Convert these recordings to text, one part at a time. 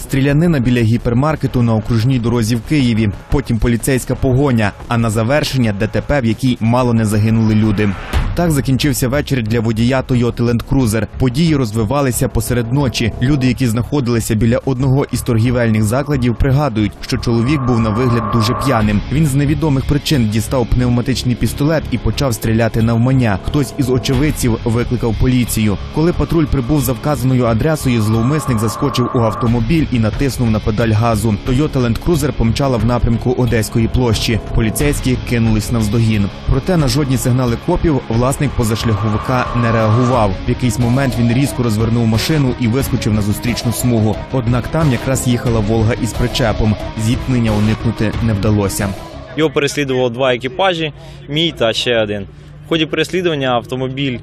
Стрілянина біля гіпермаркету на окружній дорозі в Києві. Потім поліцейська погоня. А на завершення ДТП, в якій мало не загинули люди. Так закінчився вечір для водія Toyota Land Cruiser. Події розвивалися посеред ночі. Люди, які знаходилися біля одного із торгівельних закладів, пригадують, що чоловік був на вигляд дуже п'яним. Він з невідомих причин дістав пневматичний пістолет і почав стріляти навмання. Хтось із очевидців викликав поліцію. Коли патруль прибув за вказаною адресою, зловмисник заскочив у автомобіль і натиснув на педаль газу. Toyota Land Cruiser помчала в напрямку Одеської площі. Поліцейські кинулись навздогін. Проте на жодні сигнали копів власник позашляховика не реагував. В якийсь момент він різко розвернув машину і вискочив на зустрічну смугу. Однак там якраз їхала Волга із причепом. Зіткнення уникнути не вдалося. Його переслідувало два екіпажі, мій та ще один. В ході переслідування автомобіль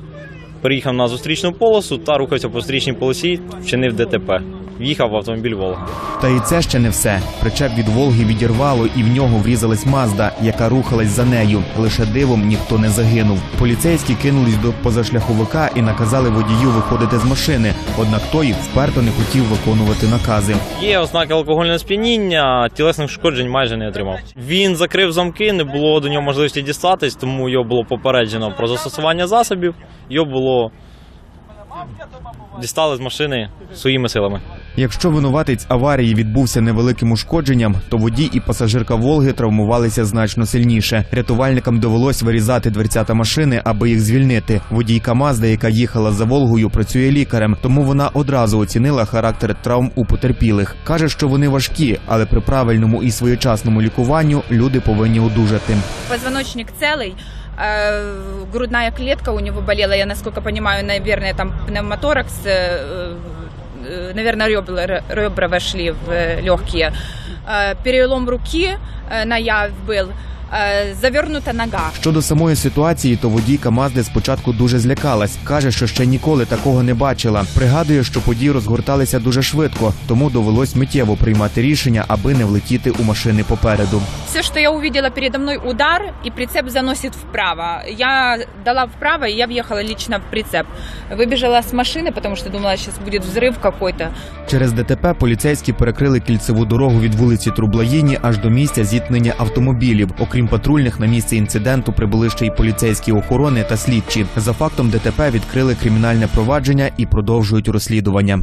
переїхав на зустрічну полосу та рухався по зустрічній полосі, вчинив ДТП. В'їхав в автомобіль Волга. Та і це ще не все. Причеп від Волги відірвало, і в нього врізалась Мазда, яка рухалась за нею. Лише дивом ніхто не загинув. Поліцейські кинулись до позашляховика і наказали водію виходити з машини. Однак той вперто не хотів виконувати накази. Є ознаки алкогольного сп'яніння, тілесних шкоджень майже не отримав. Він закрив замки, не було до нього можливості дістатись, тому його було попереджено про застосування засобів. Його було дістали з машини своїми силами. Якщо винуватець аварії відбувся невеликим ушкодженням, то водій і пасажирка Волги травмувалися значно сильніше. Рятувальникам довелось вирізати дверцята машини, аби їх звільнити. Водійка Мазда, яка їхала за Волгою, працює лікарем, тому вона одразу оцінила характер травм у потерпілих. каже, що вони важкі, але при правильному і своєчасному лікуванню люди повинні одужати. Позвоночник целый, э, грудная клетка у него болела, я насколько понимаю, наверное, там пневмоторакс, э, э, наверное, ребра, ребра вошли в э, легкие. Э, Перелом руки э, наяв был, э, завернута нога. Щодо самої ситуації, то водійка Мазди спочатку дуже злякалась. каже, що ще ніколи такого не бачила. Пригадує, що події розгорталися дуже швидко, тому довелось миттєво приймати рішення, аби не влетіти у машини попереду. Все, что я увидела передо мной, удар, и прицеп заносит вправо. Я дала вправо, и я въехала лично в прицеп. Выбежала с машины, потому что думала, сейчас будет взрыв какой-то. Через ДТП поліцейські перекрили кільцеву дорогу від вулиці Трублаїні аж до місця зіткнення автомобілів. Окрім патрульних, на місце інциденту прибули ще й поліцейські охорони та слідчі. За фактом ДТП відкрили кримінальне провадження і продовжують розслідування.